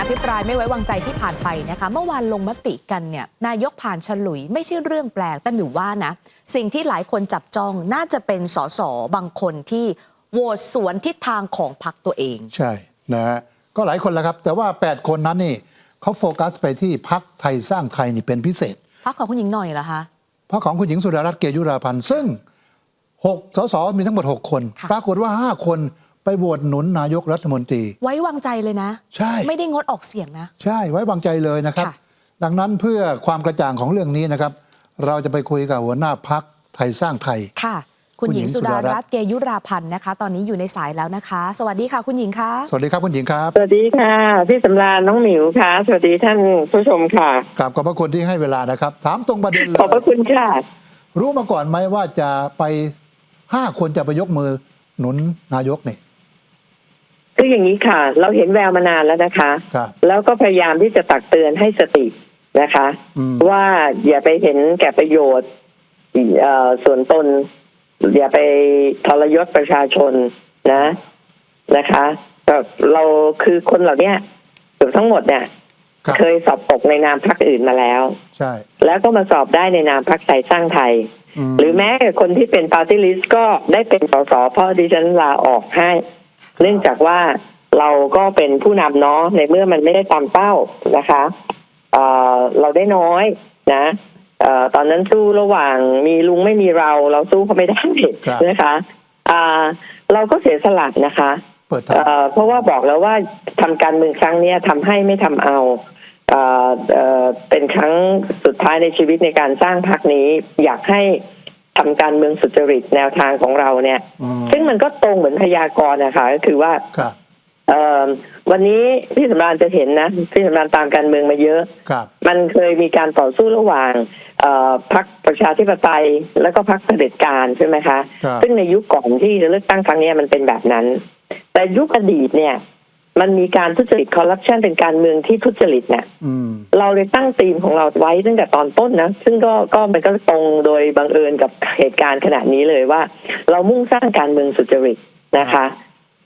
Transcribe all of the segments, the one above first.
อภิปรายไม่ไว้วางใจที่ผ่านไปนะคะ เมื่อวานลงมติกันเนี่ยนายกผ่านฉลุยไม่ใช่เรื่องแปลกแต่หมิวว่านะ สิ่งที่หลายคนจับจ้องน่าจะเป็นสสบางคนที่โหวตสวนทิศทางของพรรคตัวเอง ใช่นะฮะก็หลายคนแล้วครับ แต่ว่า 8 คนนั้นนี่เขาโฟกัสไปที่พักไทยสร้างไทยนี่เป็นพิเศษพรรคของคุณหญิงหน่อยเหรอคะเพราะของคุณหญิงสุดารัตน์เกยุราพันธ์ซึ่ง6สสมีทั้งหมด 6 คนค่ะปรากฏว่า 5 คน ไปโหวตหนุนนายกรัฐมนตรี ไว้วางใจเลยนะ ใช่ ไม่ได้งดออกเสียงนะ ใช่ไว้วางใจเลยนะครับ ค่ะ ดังนั้นเพื่อความกระจ่างของเรื่องนี้นะครับ เราจะไปคุยกับหัวหน้าพักไทยสร้างไทย ค่ะ คุณหญิงคุณหญิงสุดาสุดารัรัตตน์ น์เกยุราพันธ์นะคะ ตอนนี้อยู่ในสายแล้วนะคะ สวัสดีค่ะคุณหญิงคะ สวัสดีครับคุณหญิงครับสวัสดีค่ะ พี่สำราญน้องหมิวค่ะ สวัสดีท่านผู้ชมค่ะ กราบขอบพระคุณที่ให้เวลานะครับ ถามตรงประเด็นเลขอบพระยคุณค่ะ รู้มาก่อนไหมว่าจะไป5คนจะไปยกมือหนุนนายกนี่ คืออย่างนี้ค่ะ เราเห็นแววมานานแล้วนะคะ ครับแล้วก็พยายามที่จะตักเตือนให้สตินะคะ อืม ว่าอย่าไปเห็นแก่ประโยชน์เอ่อส่วนตน อย่าไปทรยศประชาชนนะนะคะแบบเราคือคนเหล่าเนี้ยเกือบทั้งหมดเนี่ย ครับเคยสอบตกในนามพรรคอื่นมาแล้ว ใช่แล้วก็มาสอบได้ในนามพรรคไทยสร้างไทยมหรือแม้แต่คนที่เป็นปาร์ตี้ลิสต์ก็ได้เป็นสสเพราะดิฉันลาออกให้ เนื่องจากว่าเราก็เป็นผู้นำเนาะในเมื่อมันไม่ได้ตามเป้านะคะเอ่อเราได้น้อยนะเอ่อตอนนั้นสู้ระหว่างมีลุงไม่มีเรา เราสู้เขาไม่ได้ครับนะคะอ่าเราก็เสียสละนะคะเปิดทางเอ่อเพราะว่าบอกแล้วว่าทำการเมืองครั้งเนี้ยทำให้ไม่ทำเอาเอ่อเอ่อเป็นครั้งสุดท้ายในชีวิตในการสร้างพรรคนี้อยากให้ ทำการเมืองสุจริตแนวทางของเราเนี่ยอืมซึ่งมันก็ตรงเหมือนพยากรณ์นะคะก็คือว่าครับเอ่อวันนี้พี่สำราญจะเห็นนะพี่สำราญตามการเมืองมาเยอะครับมันเคยมีการต่อสู้ระหว่างเอ่อพรรคประชาธิปไตยแล้วก็พรรคเผด็จการใช่ไหมคะครับซึ่งในยุคก่อนที่จะเลือกตั้งครั้งเนี้ยมันเป็นแบบนั้น แต่ยุคอดีตเนี่ย มันมีการทุจริตคอร์รัปชันเป็นการเมืองที่ทุจริตเนี่ยอืมเราเลยตั้งธีมของเราไว้ตั้งแต่ตอนต้นนะ ซึ่งก็ก็มันก็ตรงโดยบังเอิญกับเหตุการณ์ขณะนี้เลยว่า เรามุ่งสร้างการเมืองสุจริตนะคะ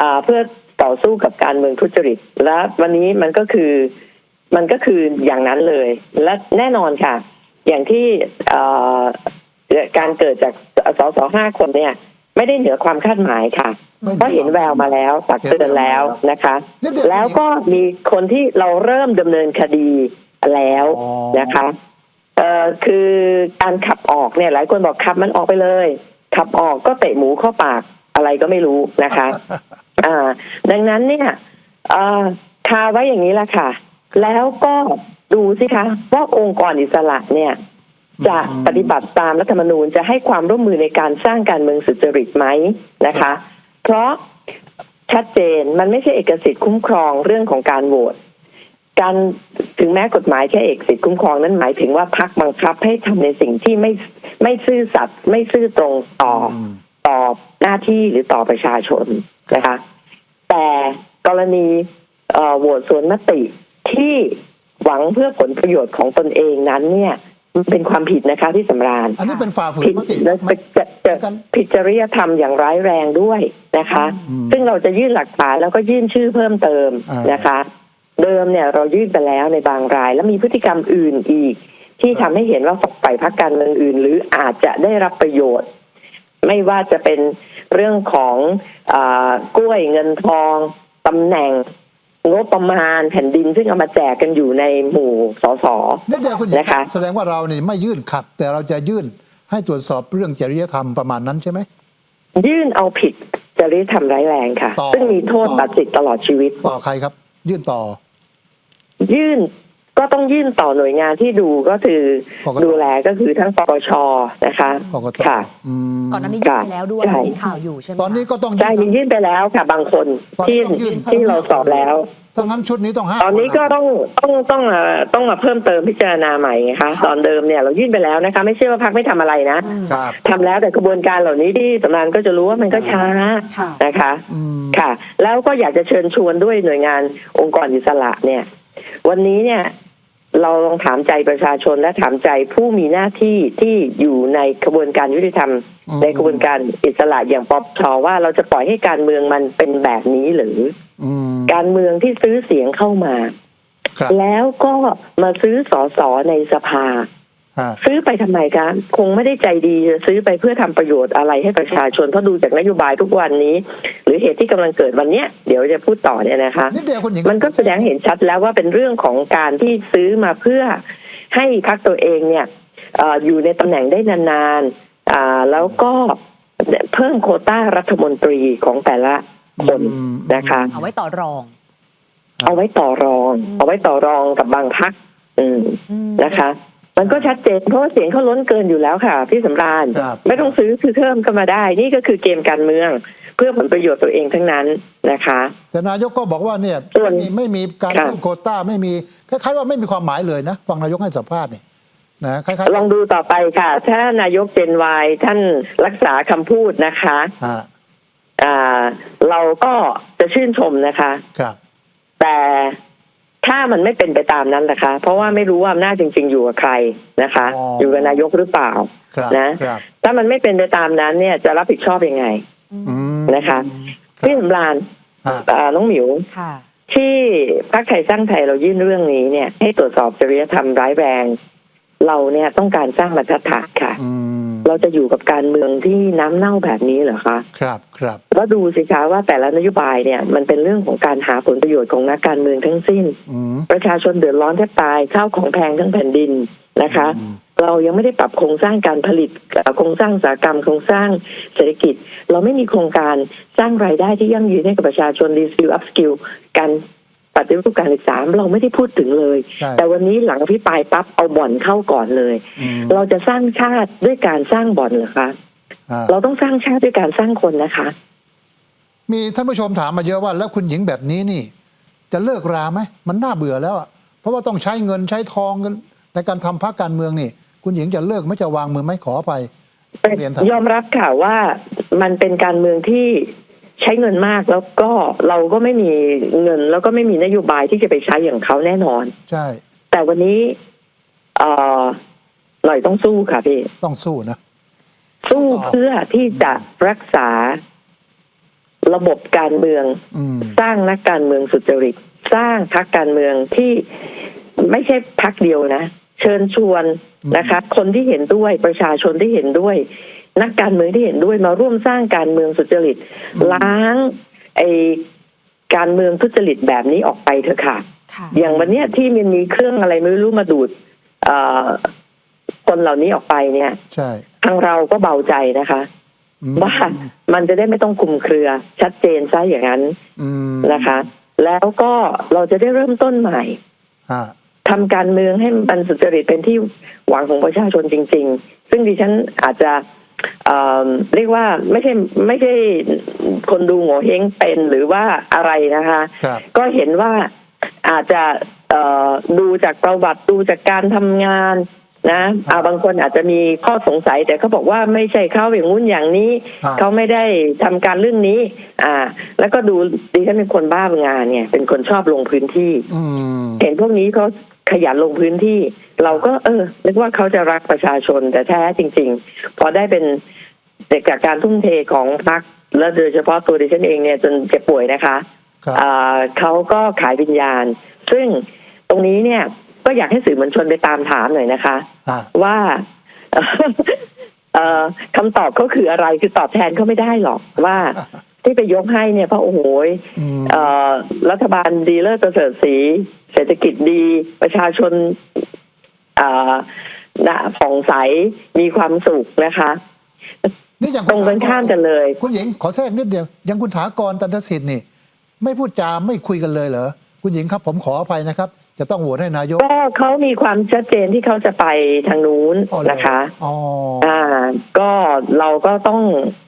อ่าเพื่อต่อสู้กับการเมืองทุจริต และวันนี้มันก็คือมันก็คืออย่างนั้นเลย และแน่นอนค่ะ อย่างที่เอ่อการเกิดจากสสห้าคนเนี่ย ไม่ได้เหนือความคาดหมายค่ะไม่เหนือเพราะเห็นแววมาแล้วตักเตือนแล้วนะคะเดี๋ยวๆแล้วก็มีคนที่เราเริ่มดำเนินคดีแล้วอ๋อนะคะเอ่อคือการขับออกเนี่ยหลายคนบอกขับมันออกไปเลย ขับออกก็เตะหมูเข้าปากอะไรก็ไม่รู้นะคะ อ่า ดังนั้นเนี่ยเอ่อคาไว้อย่างนี้แหละค่ะ แล้วก็ดูสิคะว่าองค์กรอิสระเนี่ย จะปฏิบัติตามรัฐธรรมนูญจะให้ความร่วมมือในการสร้างการเมืองสุจริตไหมนะคะ เพราะชัดเจนมันไม่ใช่เอกสิทธิ์คุ้มครองเรื่องของการโหวตการถึงแม้กฎหมายแค่เอกสิทธิ์คุ้มครองนั้นหมายถึงว่าพักบังคับให้ทำในสิ่งที่ไม่ไม่ซื่อสัตย์ไม่ซื่อตรงต่อต่อหน้าที่หรือต่อประชาชนนะคะ แต่กรณีโหวตสวนมติที่หวังเพื่อผลประโยชน์ของตนเองนั้นเนี่ย เป็นความผิดนะคะที่สำราญอันนี้เป็นฝ่าฝืนผิดมติและไหมจะจะกันผิดจริยธรรมอย่างร้ายแรงด้วยนะคะอืมซึ่งเราจะยื่นหลักฐานแล้วก็ยื่นชื่อเพิ่มเติมอ่านนะคะ เดิมเนี่ยเรายื่นไปแล้วในบางราย แล้วมีพฤติกรรมอื่นอีก ที่ครัทำบให้เห็นว่าฝักใฝ่พรรคการเมืองอื่น หรืออาจจะได้รับประโยชน์ ไม่ว่าจะเป็นเรื่องของอากล้วยเงินทองตำแหน่ง งบประมาณแผ่นดินซึ่งเอามาแจกกันอยู่ในหมู่สสนิดเดียวคุณหญิงนะคะ แสดงว่าเราเนี่ยไม่ยื่นขับแต่เราจะยื่นให้ตรวจสอบเรื่องจริยธรรมประมาณนั้นใช่ไหมยื่นเอาผิดจริยธรรมร้ายแรงค่ะ ต่อซึ่งมีโทษต่อ ตัดสิทธิ์ตลอดชีวิต ต่อใครครับ ยื่นต่อ ยื่น ก็ต้องยื่นต่อหน่วยงานที่ดูก็คือกกตดูแลก็คือทั้งปปชนะคะกกตค่ะอืมก่อนหน้านี้ยื่นไปแล้วด้วยใช่มีข่าวอยู่ใช่ไหมตอนนี้คะก็ต้องใช่มียื่นไปแล้วค่ะบางคนตอนที่นี้ต้องยื่นที่เราสอบแล้วถ้างั้นชุดนี้ต้องห้าตอนนี้คก็ต้องต้องต้องมาต้องมาเพิ่มเติมพิจารณาใหม่ไงคะตอนเดิมเนี่ยเรายื่นไปแล้วนะคะ ไม่ใช่ว่าพักไม่ทำอะไรนะอืมครับทำแล้วแต่กระบวนการเหล่านี้ที่สำนักก็จะรู้ว่ามันก็ช้าค่ะนะคะอืมค่ะ แล้วก็อยากจะเชิญชวนด้วยหน่วยงานองค์กรอิสระเนี่ย วันนี้เนี่ย เราลองถามใจประชาชนและถามใจผู้มีหน้าที่ที่อยู่ในกระบวนการยุติธรรมอืมในกระบวนการอิสระอย่างปปชว่าเราจะปล่อยให้การเมืองมันเป็นแบบนี้หรืออืมการเมืองที่ซื้อเสียงเข้ามาครับแล้วก็มาซื้อสอสอในสภาฮะ ซื้อไปทำไมคะคงไม่ได้ใจดีจะซื้อไปเพื่อทำประโยชน์อะไรให้ประชาชนเพราะดูจากนโยบายทุกวันนี้ หรือเหตุที่กำลังเกิดวันเนี้ยเดี๋ยวจะพูดต่อเนี่ยนะคะนิดเดียวคุณหญิงมันก็แสดงเห็นชัดแล้วว่าเป็นเรื่องของการที่ซื้อมาเพื่อให้พรรคตัวเองเนี่ยเอ่ออยู่ในตำแหน่งได้นานๆอ่าแล้วก็เพิ่มโควต้ารัฐมนตรีของแต่ละคนนะคะ เอาไว้ต่อรอง เอาไว้ต่อรอง เอาไว้ต่อรองกับบางพรรคอืมอืมนะคะ มันก็ชัดเจนเพราะว่าเสียงเขาล้นเกินอยู่แล้วค่ะ พี่สำราญครับไม่ต้องซื้อคือเพิ่มก็มาได้ นี่ก็คือเกมการเมือง เพื่อผลประโยชน์ตัวเองทั้งนั้นนะคะแต่นายกก็บอกว่าเนี่ยส่วนไม่มีไม่มีการค่ะเพิ่มโควต้าไม่มีคล้ายๆว่าไม่มีความหมายเลยนะฟังนายกให้สัมภาษณ์นี่นะคล้ายๆลองดูต่อไปค่ะ ถ้านายกเจนวายท่านรักษาคำพูดนะคะฮะอ่าเราก็จะชื่นชมนะคะครับแต่ ถ้ามันไม่เป็นไปตามนั้นนะคะ เพราะว่าไม่รู้ว่าอำนาจจริง ๆ อยู่กับใครนะคะ อยู่กับนายกหรือเปล่าครับนะครับถ้ามันไม่เป็นไปตามนั้นเนี่ยจะรับผิดชอบยังไงอืมนะคะรับพี่สำราญฮะอ่าน้องหมิวค่ะที่พรรคไทยสร้างไทยเรายื่นเรื่องนี้เนี่ย ให้ตรวจสอบจริยธรรมร้ายแรง เราเนี่ยต้องการสร้างบรรทัดฐานค่ะอืมเราจะอยู่กับการเมืองที่น้ำเน่าแบบนี้เหรอคะ ครับครับแล้วดูสิคะว่าแต่ละนโยบายเนี่ยมันเป็นเรื่องของการหาผลประโยชน์ของนักการเมืองทั้งสิ้นอืมประชาชนเดือดร้อนแทบตายข้าวของแพงทั้งแผ่นดินนะคะอืมเรายังไม่ได้ปรับโครงสร้างการผลิตเอ่อโครงสร้างอุตสาหกรรมโครงสร้างเศรษฐกิจ เราไม่มีโครงการสร้างรายได้ที่ยั่งยืนให้กับประชาชนรีสกิลอัพสกิลการ ปฏิรูปการศึกษาเราไม่ได้พูดถึงเลยใช่แต่วันนี้หลังพิปรายปั๊บเอาบ่อนเข้าก่อนเลยอืมเราจะสร้างชาติด้วยการสร้างบ่อนเหรอคะฮะเราต้องสร้างชาติด้วยการสร้างคนนะคะ มีท่านผู้ชมถามมาเยอะว่า แล้วคุณหญิงแบบนี้นี่ จะเลิกราไหมมันน่าเบื่อแล้วอะเพราะว่าต้องใช้เงินใช้ทองกันในการทำพรรคการเมืองนี่ คุณหญิงจะเลิกไหม่จะวางมือไหมขอไปเรียนถามยอมรับค่ะว่ามันเป็นการเมืองที่ ใช้เงินมากแล้วก็เราก็ไม่มีเงิน แล้วก็ไม่มีนโยบายที่จะไปใช้อย่างเขาแน่นอน ใช่ แต่วันนี้เอ่อหน่อยต้องสู้ค่ะพี่ ต้องสู้นะ สู้ต่อเพื่อที่จะรักษาระบบการเมืองอืมสร้างนักการเมืองสุจริต สร้างพรรคการเมืองที่ไม่ใช่พรรคเดียวนะ เชิญชวนนะคะ คนที่เห็นด้วยประชาชนที่เห็นด้วย นักการเมืองที่เห็นด้วยมาร่วมสร้างการเมืองสุจริต ล้างไอการเมืองทุจริตแบบนี้ออกไปเถอะค่ะค่ะอย่างวันเนี้ยที่มันมีเครื่องอะไรไม่รู้มาดูดเอ่อคนเหล่านี้ออกไปเนี่ยใช่ทางเราก็เบาใจนะคะอืมว่ามันจะได้ไม่ต้องคลุมเครือ ชัดเจนซะอย่างนั้นอืมนะคะ แล้วก็เราจะได้เริ่มต้นใหม่ฮะทำการเมืองให้มันสุจริตเป็นที่หวังของประชาชนจริง ๆ ซึ่งดิฉันอาจจะ เอ่อเรียกว่าไม่ใช่ไม่ใช่คนดูโง่เฮงเป็นหรือว่าอะไรนะคะครับก็เห็นว่าอาจจะเอ่อดูจากประวัติดูจากการทำงานนะอ่าบางคนอาจจะมีข้อสงสัย แต่เขาบอกว่าไม่ใช่เขาอย่างงู้นอย่างนี้อ่าเขาไม่ได้ทำการเรื่องนี้ อ่า แล้วก็ดูดิฉันเป็นคนบ้างานเนี่ยเป็นคนชอบลงพื้นที่อืมเห็นพวกนี้เขา ขยันลงพื้นที่ เราก็เออนึกว่าเขาจะรักประชาชนแต่แท้จริง ๆ พอได้เป็นเด็กจากการทุ่มเทของพรรคและโดยเฉพาะตัวดิฉันเองเนี่ยจนเจ็บป่วยนะคะครับอ่าเขาก็ขายวิญญาณ ซึ่งตรงนี้เนี่ยก็อยากให้สื่อมวลชนไปตามถามหน่อยนะคะฮะว่าเอ่อคำตอบเขาคืออะไรคือตอบแทนเขาไม่ได้หรอกว่า ที่ไปยกให้เนี่ยเพราะโอ้โหอืมเอ่อรัฐบาลดีเลิศประเสริฐสี เศรษฐกิจดีประชาชนอ่านะผ่องใสมีความสุขนะคะนี่อย่างตรงกันข้ามกันเลย คุณหญิงขอแทรกนิดเดียวอย่างคุณถากรตันทสิทธิ์นี่ ไม่พูดจาไม่คุยกันเลยเหรอคุณหญิงครับผมขออภัยนะครับ จะต้องโหวตให้นายก ก็เขามีความชัดเจนที่เขาจะไปทางนู้นอ๋อเหรอนะคะอ๋ออ่า ก็เราก็ต้อง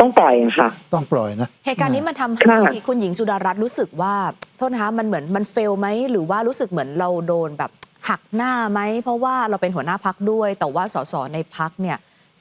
ต้องปล่อยอะค่ะ ต้องปล่อยนะ เหตุการณ์นี้มันทำให้ค่ะ คุณหญิงสุดารัตน์รู้สึกว่าโทษนะคะมันเหมือนมันเฟลไหมหรือว่ารู้สึกเหมือนเราโดนแบบหักหน้าไหม เพราะว่าเราเป็นหัวหน้าพักด้วย แต่ว่าสสในพักเนี่ย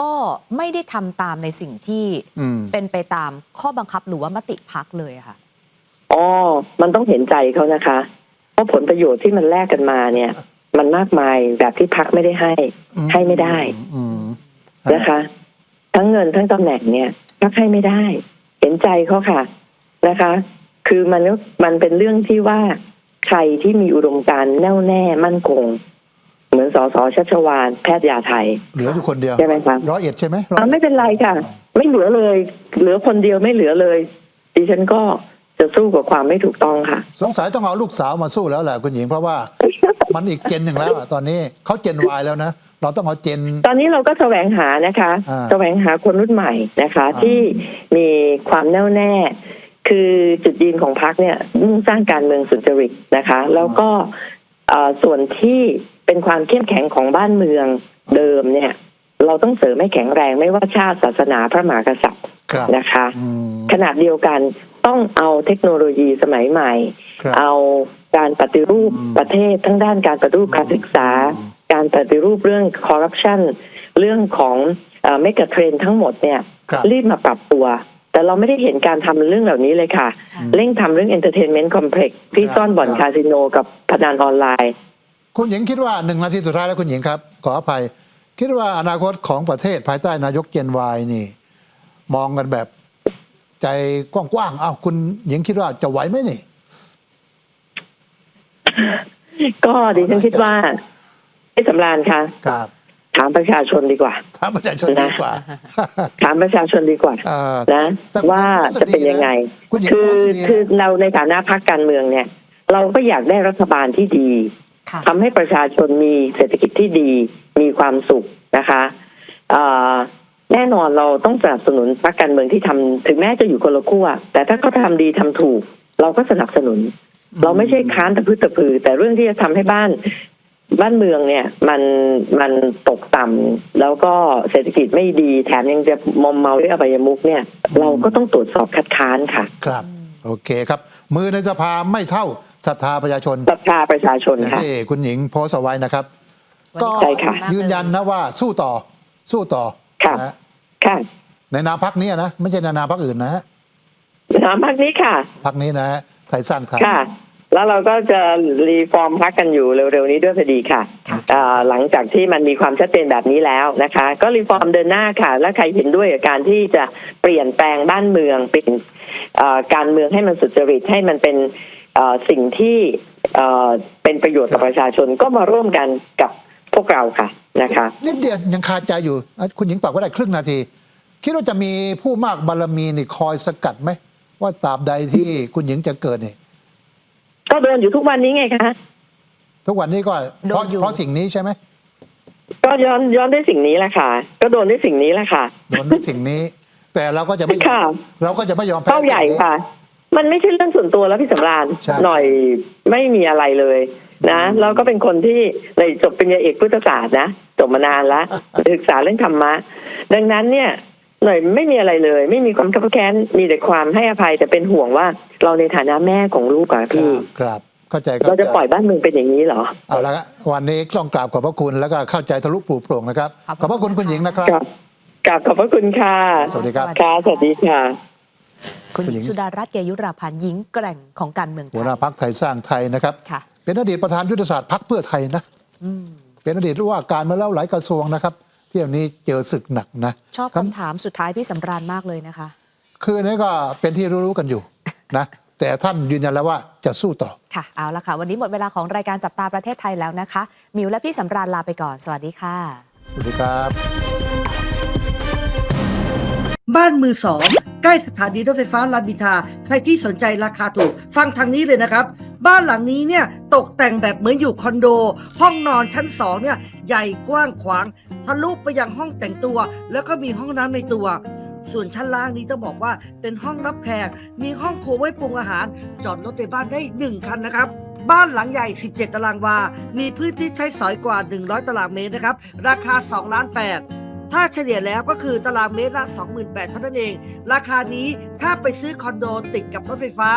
ก็ไม่ได้ทำตามในสิ่งที่อืม เป็นไปตามข้อบังคับหรือว่ามติพักเลยอะค่ะ อ๋อมันต้องเห็นใจเขานะคะเพ ราะผลประโยชน์ที่มันแลกกันมาเนี่ย มันมากมายแบบที่พักไม่ได้ให้อืมให้ไม่ได้อืมนะคะ ทั้งเงินทั้งตำแหน่งเนี่ยพักให้ไม่ได้ เห็นใจเขาค่ะนะคะ คือมันก็มันเป็นเรื่องที่ว่าใครที่มีอุดมการณ์แน่วแน่มั่นคงเหมือนสสชัชวานแพทย์ยาไทย เหลืออยู่คนเดียวใช่ไหมครับร้อยเอ็ดใช่ไหมร้อยอะเอ็ดไม่เป็นไรค่ะ ไม่เหลือเลย เหลือคนเดียวไม่เหลือเลยดิฉันก็ จะสู้กับความไม่ถูกต้องค่ะ สงสัยต้องเอาลูกสาวมาสู้แล้วแหละคุณหญิงเพราะว่า มันอีกเจนหนึ่งแล้วอะตอนนี้เขาเจนวายแล้วนะ เราต้องเอาเจน ตอนนี้เราก็แสวงหานะคะอ่าแสวงหาคนรุ่นใหม่นะคะ อ่า ที่มีความแน่วแน่ คือจุดยืนของพรรคเนี่ยมุ่งสร้างการเมืองสุจริตนะคะ แล้วก็เอ่อส่วนที่เป็นความเข้มแข็งของบ้านเมืองเดิมเนี่ย เราต้องเสริมให้แข็งแรงไม่ว่าชาติศาสนาพระมหากษัตริย์ครับ นะคะอืมขนาดเดียวกันต้องเอาเทคโนโลยีสมัยใหม่ครับเอาการปฏิรูปอืมประเทศทั้งด้านการปฏิรูปการศึกษาอืมการปฏิรูปเรื่องคอร์รัปชันเรื่องของเมกะเทรนทั้งหมดเนี่ยครับรีบมาปรับตัว แต่เราไม่ได้เห็นการทำเรื่องเหล่านี้เลยค่ะค่ะเร่งทำเรื่อง Entertainment Complex ที่ครับซ่อนบ่อนครับคาสิโนกับพนันออนไลน์ คุณหญิงคิดว่าหนึ่งนาทีสุดท้ายแล้วคุณหญิงครับ ขออภัย คิดว่าอนาคตของประเทศภายใต้นายกเจนวายนี่ มองกันแบบ ใจกว้างๆอ้าวคุณหญิงคิดว่าจะไหวไหมนี่ ก็ดิฉันคิดว่าให้สำราญค่ะ ครับ ถามประชาชนดีกว่า ถามประชาชนดีกว่า ถามประชาชนดีกว่าเอ่อนะแต่ว่าจะเป็นยังไง คุณหญิงคือโพสต์ดีนะคือเราในฐานะพรรคการเมืองเนี่ย เราก็อยากได้รัฐบาลที่ดี ค่ะ ทำให้ประชาชนมีเศรษฐกิจที่ดีมีความสุขนะคะเอ่อแน่นอนเราต้องสนับสนุนพรรคการเมืองที่ทำถึงแม้จะอยู่คนละขั้วแต่ถ้าเขาทำดีทำถูก เราก็สนับสนุน เราไม่ใช่ค้านตะพื้ตะพือ แต่เรื่องที่จะทำให้บ้านบ้านเมืองเนี่ยมันมันตกต่ำแล้วก็เศรษฐกิจไม่ดีแถมยังจะมอมเมาด้วยอบายมุกเนี่ย เราก็ต้องตรวจสอบคัดค้านค่ะ ครับ โอเคครับ มือในสภาไม่เท่าศรัทธาประชาชนศรัทธาประชาชนอย่างค่ะที่คุณหญิงโพสต์เอาไว้นะครับวันนี้ก็ใช่ค่ะขอบณมากยืนยันนะว่าสู้ต่อสู้ต่อค่ะนะฮะค่ะ ในนามพักนี้นะไม่ใช่ในนามพักอื่นนะฮะถามพักนี้ค่ะพักนี้นะฮะไทยสร้างไทยค่ะ แล้วเราก็จะรีฟอร์มพักกันอยู่เร็วๆนี้ด้วยพอดีค่ะค่ะเอ่อหลังจากที่มันมีความชัดเจนแบบนี้แล้วนะคะ ก็รีฟอร์มเดินหน้าค่ะ และใครเห็นด้วยกับการที่จะเปลี่ยนแปลงบ้านเมืองเปลี่ยนเอ่อการเมืองให้มันสุจริตให้มันเป็นเอ่อสิ่งที่เอ่อเป็นประโยชน์กับประชาชนก็มาร่วมกันกับพวกเราค่ะนะคะนิดเดียวยังคาใจอยู่อะคุณหญิงตอบก็ได้ครึ่งนาที คิดว่าจะมีผู้มากบารมีนี่คอยสกัดไหม ว่าตราบใดที่คุณหญิงจะเกิดนี่ก็โดนอยู่ทุกวันนี้ไงคะทุกวันนี้ก็เพราะโดนอยู่เพราะสิ่งนี้ใช่ไหมก็ย้อนย้อนด้วยสิ่งนี้แหละค่ะ ก็โดนด้วยสิ่งนี้แหละค่ะโดนด้วยสิ่งนี้ แต่เราก็จะไม่ยอมค่ะเราก็จะไม่ยอมแพ้เป้าใหญ่สิ่งนี้ค่ะ มันไม่ใช่เรื่องส่วนตัวแล้วพี่สำราญใช่หน่อยไม่มีอะไรเลยนะอืมแล้วก็เป็นคนที่เลยจบปริญญาเอกพุทธศาสตร์นะจบมานานแล้วศึกษาเรื่องธรรมะ ดังนั้นเนี่ย หน่อยไม่มีอะไรเลย ไม่มีความคับแค้นมีแต่ความให้อภัยแต่เป็นห่วงว่าเราในฐานะแม่ของลูกอะคพี่รับครับเข้าใจเราจะปล่อยบ้านเมืองเป็นอย่างนี้เหรอ เอาละครับวันนี้ต้องกราบขอบพระคุณแล้วก็เข้าใจทะลุปลูกโปร่งนะครับ ขอบขอบพระคุณคุณคุณหญิงนะครับกับกับขอบพระคุณค่ะ สวัสดีครับค่ะสวัสดีค่ะคุณคุณหญิงสุดารัตน์เกยุราพันธ์หญิงแกร่งของการเมืองไทหัวยหน้าพักไทยสร้างไทยนะครับค่ะเป็นอดีตประธานยุทธศาสตร์พักเพื่อไทยนะอืมเป็นอดีตว่าการมาแล้วหลายกระทรวงนะครับ เที่ยวนี้เจอศึกหนักนะ ชอบคำถามสุดท้ายพี่สำราญมากเลยนะคะ คือนี่ก็เป็นที่รู้ๆกันอยู่นะแต่ท่านยืนยันแล้วว่าจะสู้ต่อ ค่ะ เอาละค่ะ วันนี้หมดเวลาของรายการจับตาประเทศไทยแล้วนะคะ มิวและพี่สำราญลาไปก่อน สวัสดีค่ะ สวัสดีครับ บ้านมือสองใกล้สถานีรถไฟฟ้ารามอินทราใครที่สนใจราคาถูก ฟังทางนี้เลยนะครับ บ้านหลังนี้เนี่ยตกแต่งแบบเหมือนอยู่คอนโด ห้องนอนชั้นสองเนี่ยใหญ่กว้างขวางทะลุไปยังห้องแต่งตัว แล้วก็มีห้องน้ำในตัว ส่วนชั้นล่างนี้ต้องบอกว่าเป็นห้องรับแขกมีห้องครัวไว้ปรุงอาหาร จอดรถในบ้านได้ 1 คันนะครับบ้านหลังใหญ่ 17 ตารางวา มีพื้นที่ใช้สอยกว่า 100 ตารางเมตรนะครับ ราคา 2 ล้าน 8 ถ้าเฉลี่ยแล้วก็คือตารางเมตรละ 28,000เท่านั้นเอง ราคานี้ถ้าไปซื้อคอนโดติดกับรถไฟฟ้า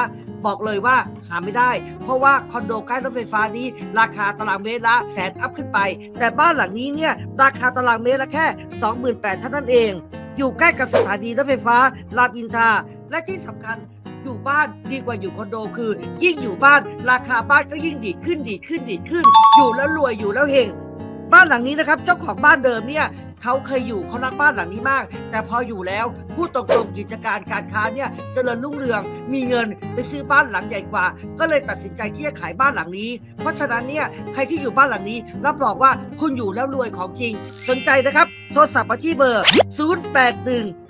บอกเลยว่าหาไม่ได้ เพราะว่าคอนโดใกล้รถไฟฟ้านี้ ราคาตารางเมตรละแสนอัพขึ้นไป แต่บ้านหลังนี้เนี่ยราคาตารางเมตรละแค่ 28,000เท่านั้นเอง อยู่ใกล้กับสถานีรถไฟฟ้ารามอินทราและที่สำคัญอยู่บ้านดีกว่าอยู่คอนโดคือ ยิ่งอยู่บ้าน ราคาบ้านก็ยิ่งดีขึ้นดีขึ้นดีขึ้น อยู่แล้วรวยอยู่แล้วเฮง บ้านหลังนี้นะครับ เจ้าของบ้านเดิมเนี่ยเขาเคยอยู่เขารักบ้านหลังนี้มาก แต่พออยู่แล้วผู้ตรงๆกิจการการค้าเนี่ยเจริญรุ่งเรือง มีเงินไปซื้อบ้านหลังใหญ่กว่า ก็เลยตัดสินใจที่จะขายบ้านหลังนี้ เพราะฉะนั้นเนี่ยใครที่อยู่บ้านหลังนี้ รับรองว่าคุณอยู่แล้วรวยของจริง สนใจนะครับ โทรศัพท์มาที่เบอร์ 081